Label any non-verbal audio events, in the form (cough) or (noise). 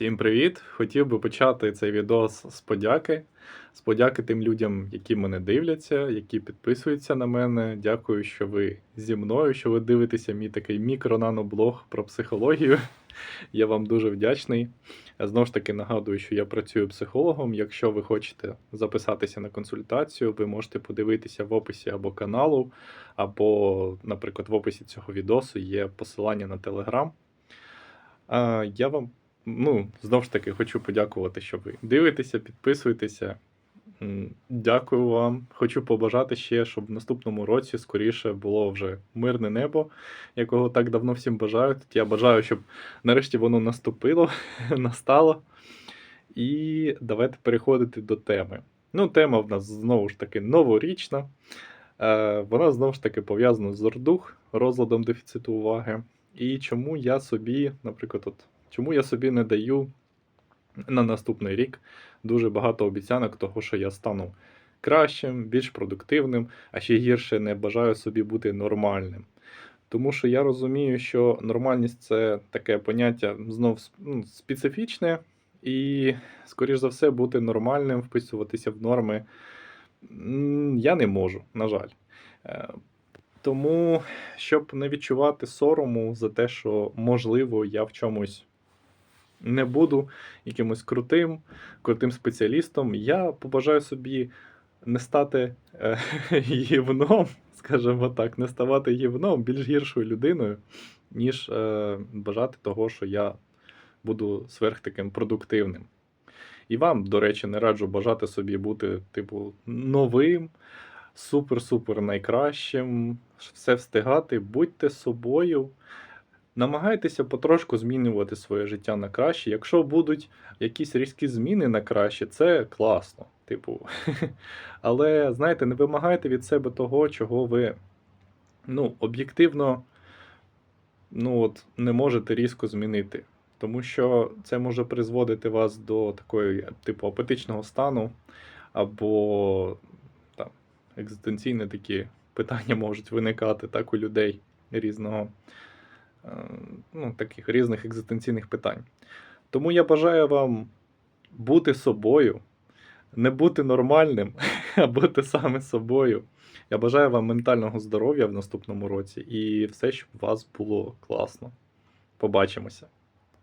Всім привіт! Хотів би почати цей відос з подяки. З подяки тим людям, які мене дивляться, які підписуються на мене. Дякую, що ви зі мною, що ви дивитеся мій такий мікро-наноблог про психологію. (laughs) Я вам дуже вдячний. Знову ж таки нагадую, що я працюю психологом. Якщо ви хочете записатися на консультацію, ви можете подивитися в описі або каналу, або, наприклад, в описі цього відосу є посилання на Телеграм. Я вам ну, знову ж таки, хочу подякувати, що ви дивитеся, підписуєтеся. Дякую вам. Хочу побажати ще, щоб в наступному році скоріше було вже мирне небо, якого так давно всім бажають. Я бажаю, щоб нарешті воно наступило, (laughs) настало. І давайте переходити до теми. Ну, тема в нас знову ж таки новорічна. Е, Вона знову ж таки пов'язана з ордух, розладом дефіциту уваги. І чому я собі, наприклад, от, чому я собі не даю на наступний рік дуже багато обіцянок того, що я стану кращим, більш продуктивним, а ще гірше не бажаю собі бути нормальним. Тому що я розумію, що нормальність це таке поняття знов ну, специфічне, і, скоріш за все, бути нормальним, вписуватися в норми я не можу, на жаль. Е, Тому, щоб не відчувати сорому за те, що можливо я в чомусь не буду якимось крутим, крутим спеціалістом, я побажаю собі не стати е, (laughs) гівном, скажімо так, не ставати гівном, більш гіршою людиною, ніж е, бажати того, що я буду сверх таким продуктивним. І вам, до речі, не раджу бажати собі бути, типу, новим, супер-супер найкращим, все встигати, будьте собою. Намагайтеся потрошку змінювати своє життя на краще. Якщо будуть якісь різкі зміни на краще, це класно. Типу. (laughs) Але знаєте, не вимагайте від себе того, чого ви ну, об'єктивно ну, от, не можете різко змінити. Тому що це може призводити вас до такої, типу, апатичного стану, або там, екзистенційні такі питання (laughs) можуть виникати так у людей різного ну, таких різних екзистенційних питань. Тому я бажаю вам бути собою, не бути нормальним, (laughs) а бути саме собою. Я бажаю вам ментального здоров'я в наступному році і все, щоб у вас було класно. Побачимося.